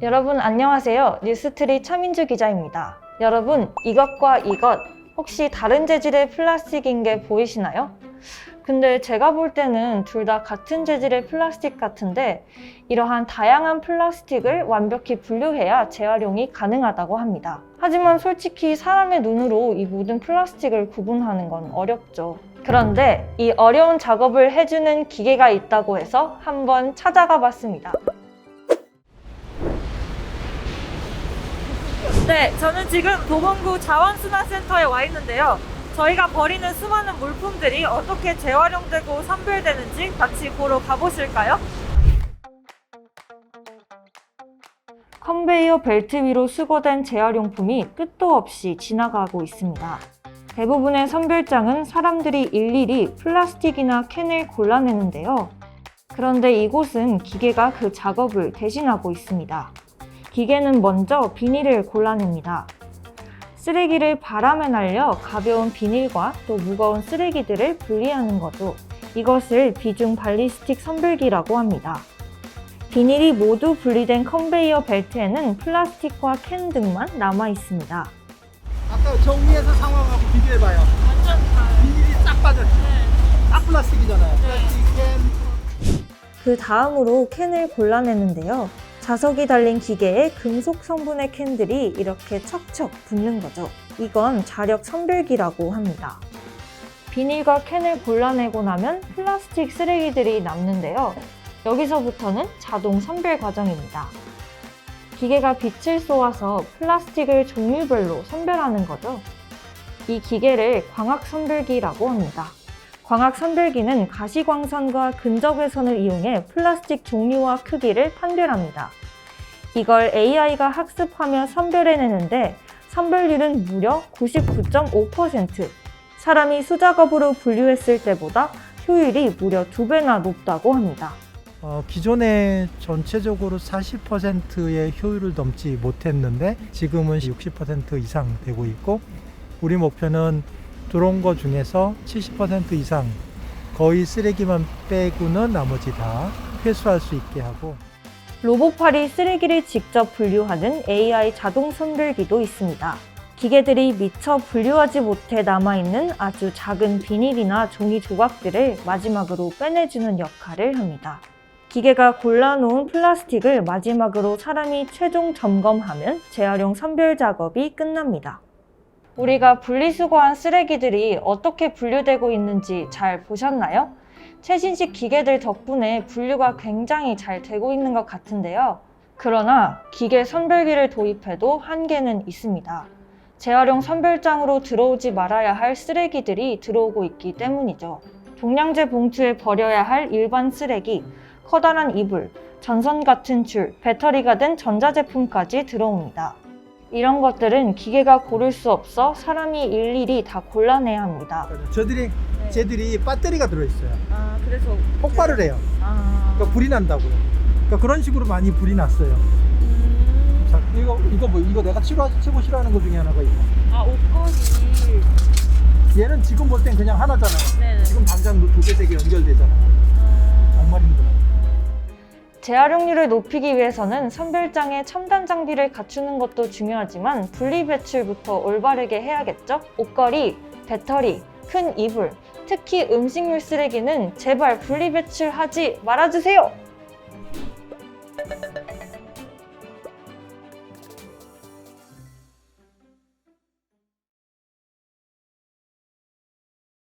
여러분 안녕하세요. 뉴스트리 차민주 기자입니다. 여러분 이것과 이것 혹시 다른 재질의 플라스틱인 게 보이시나요? 근데 제가 볼 때는 둘 다 같은 재질의 플라스틱 같은데 이러한 다양한 플라스틱을 완벽히 분류해야 재활용이 가능하다고 합니다. 하지만 솔직히 사람의 눈으로 이 모든 플라스틱을 구분하는 건 어렵죠. 그런데 이 어려운 작업을 해주는 기계가 있다고 해서 한번 찾아가 봤습니다. 네, 저는 지금 도봉구 자원순환센터에 와 있는데요. 저희가 버리는 수많은 물품들이 어떻게 재활용되고 선별되는지 같이 보러 가보실까요? 컨베이어 벨트 위로 수거된 재활용품이 끝도 없이 지나가고 있습니다. 대부분의 선별장은 사람들이 일일이 플라스틱이나 캔을 골라내는데요. 그런데 이곳은 기계가 그 작업을 대신하고 있습니다. 기계는 먼저 비닐을 골라냅니다. 쓰레기를 바람에 날려 가벼운 비닐과 또 무거운 쓰레기들을 분리하는 거죠. 이것을 비중 발리스틱 선별기라고 합니다. 비닐이 모두 분리된 컨베이어 벨트에는 플라스틱과 캔 등만 남아 있습니다. 아까 정리해서 상황하고 비교해봐요. 완전 다. 비닐이 싹 빠져. 네. 딱 플라스틱이잖아요. 플라스틱 캔. 그 다음으로 캔을 골라내는데요. 자석이 달린 기계에 금속 성분의 캔들이 이렇게 척척 붙는 거죠. 이건 자력 선별기라고 합니다. 비닐과 캔을 골라내고 나면 플라스틱 쓰레기들이 남는데요. 여기서부터는 자동 선별 과정입니다. 기계가 빛을 쏘아서 플라스틱을 종류별로 선별하는 거죠. 이 기계를 광학 선별기라고 합니다. 광학 선별기는 가시광선과 근접외선을 이용해 플라스틱 종류와 크기를 판별합니다. 이걸 AI가 학습하며 선별해내는데 선별률은 무려 99.5%. 사람이 수작업으로 분류했을 때보다 효율이 무려 두 배나 높다고 합니다. 어, 기존에 전체적으로 40%의 효율을 넘지 못했는데 지금은 60% 이상 되고 있고 우리 목표는 들어온 거 중에서 70% 이상 거의 쓰레기만 빼고는 나머지 다 회수할 수 있게 하고 로봇팔이 쓰레기를 직접 분류하는 AI 자동 선별기도 있습니다. 기계들이 미처 분류하지 못해 남아있는 아주 작은 비닐이나 종이 조각들을 마지막으로 빼내주는 역할을 합니다. 기계가 골라놓은 플라스틱을 마지막으로 사람이 최종 점검하면 재활용 선별 작업이 끝납니다. 우리가 분리수거한 쓰레기들이 어떻게 분류되고 있는지 잘 보셨나요? 최신식 기계들 덕분에 분류가 굉장히 잘 되고 있는 것 같은데요. 그러나 기계 선별기를 도입해도 한계는 있습니다. 재활용 선별장으로 들어오지 말아야 할 쓰레기들이 들어오고 있기 때문이죠. 종량제 봉투에 버려야 할 일반 쓰레기, 커다란 이불, 전선 같은 줄, 배터리가 든 전자제품까지 들어옵니다. 이런 것들은 기계가 고를 수 없어 사람이 일일이 다 골라내야 합니다. 저들이 쟤들이 배터리가 들어있어요. 아, 그래서. 폭발을 해요. 아. 그러니까 불이 난다고요. 그러니까 그런 식으로 많이 불이 났어요. 음. 자, 이거 이거 뭐 이거 내가 치료 최고 싫어하는 것 중에 하나가 이거. 아, 옷걸이. 얘는 지금 볼 땐 그냥 하나잖아요. 네네. 지금 당장 두 개, 세 개 연결되잖아요. 아. 정말 힘들어. 재활용률을 높이기 위해서는 선별장에 첨단 장비를 갖추는 것도 중요하지만 분리 배출부터 올바르게 해야겠죠? 옷걸이, 배터리, 큰 이불, 특히 음식물 쓰레기는 제발 분리 배출하지 말아주세요!